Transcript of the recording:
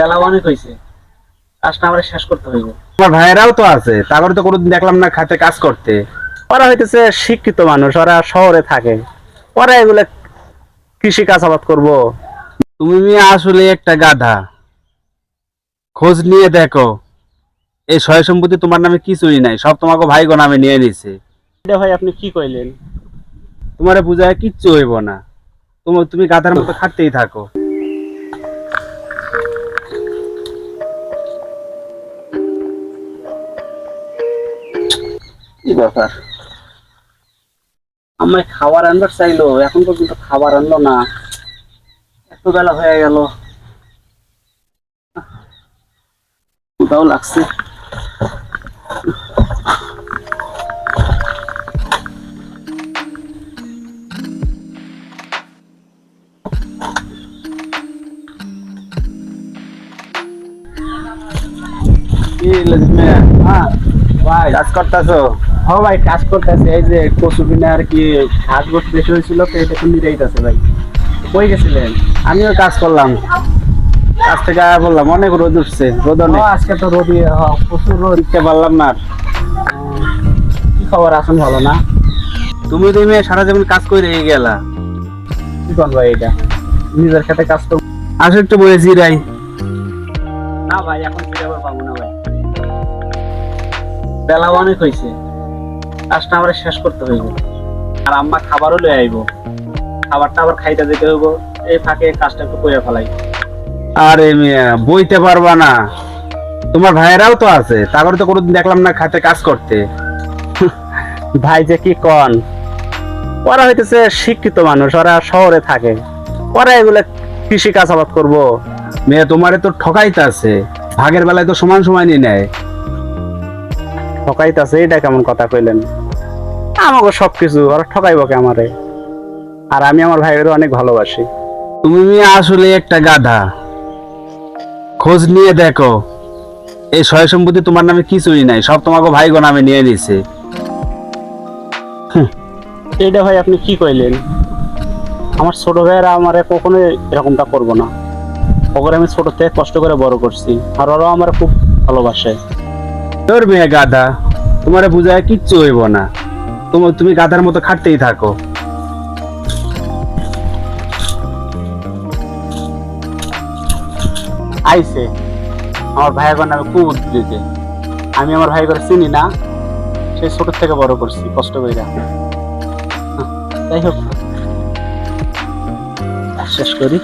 বেলা অনেক হয়েছে কাজটা আমরা শেষ করতে হইব। আমার ভাইয়েরাও তো আছে তারপরে তো কোনোদিন দেখলাম না খাতে কাজ করতে। ওরা হইতেছে শিক্ষিত মানুষ ওরা শহরে থাকে। ওরা এগুলো কৃষি চাষাবাদ করব। তুমি মেয়ে আসলে একটা গাধা। খোঁজ নিয়ে দেখো। এই সয় সম্পত্তি তোমার নামে কিছুই নাই সব তোমাকে ভাইগো নামে নিয়ে নিছে। এটা ভাই আপনি কি কইলেন? তোমারে বুঝায় কিচ্ছু হইব না। তোমার তুমি গাধার মতো খাটতেই থাকো। কি ব্যাপার? আমায় খাবার আনবার চাইলো এখন পর্যন্ত খাবার আনলো না। এত বেলা হয়ে গেল। কোথাও লাগছে। কি লক্ষ্মী হ্যাঁ ভাই কাজ করতেছো? হ ভাই কাজ করতেছে এই যে কচু আর কি ঘাস গোছ বেশি হয়েছিল তো এটা কিনে যাইতেছে ভাই। কই গেছিলেন? আমিও কাজ করলাম। কাজ থেকে বললাম অনেক রোদ উঠছে রোদ অনেক আজকে তো রোদি হ, প্রচুর রোদ। উঠতে পারলাম না কি খবর? আসুন ভালো না? তুমি তুমি সারা জীবন কাজ করে রেখে গেলা। কি কোন ভাই এটা? নিজের সাথে কাজ তো আসো একটু বলেছি রাই না ভাই এখন ফিরে আবার পাবো না ভাই। বেলা অনেক হয়েছে কাজটা আমরা শেষ করতে হইব। আর আম্মা খাবারও লয়ে আইব। খাবারটা আবার খাইতে যেতে হইব। এই ফাঁকে কাজটা একটু করে ফেলাই। আরে মিয়া, বইতে পারবা না। তোমার ভাইয়েরাও তো আছে, তারপরে তো কোনোদিন দেখলাম না খাতে কাজ করতে। ভাই যে কি কন? ওরা হইতেছে শিক্ষিত মানুষ, ওরা শহরে থাকে। ওরা এগুলো কৃষি কাজ আবাদ করব। মেয়ে তোমারে তো ঠকাইতে আছে ভাগের বেলায় তো সমান সময় নিয়ে নেয়। ঠকাইতাছে, এটা কেমন কথা কইলেন? আমাকে সবকিছু ওরা ঠকাইব কে আমারে? আর আমি আমার ভাইয়ের অনেক ভালোবাসি। তুমি আসলে একটা গাধা। খোঁজ নিয়ে দেখো। এই সয় সম্পত্তি তোমার নামে কিছুই নাই সব তোমাকে ভাইগো নামে নিয়ে নিছে। এইটা ভাই আপনি কি কইলেন? আমার ছোট ভাইয়েরা আমার কখনো এরকমটা করব না। ওকে আমি ছোট থেকে কষ্ট করে বড় করছি আর ওরাও আমার খুব ভালোবাসে। তোর মেয়ে গাধা তোমারে বুঝায় কিচ্ছু হইব না। তোমার তুমি গাধার মতো খাটতেই থাকো। আইসে, আমার ভাইয়ের নামে খুব উদ্ভিদে আমি আমার ভাই করে চিনি না, সে ছোট থেকে বড় করছি, কষ্ট করে যাই হোক। শেষ করি।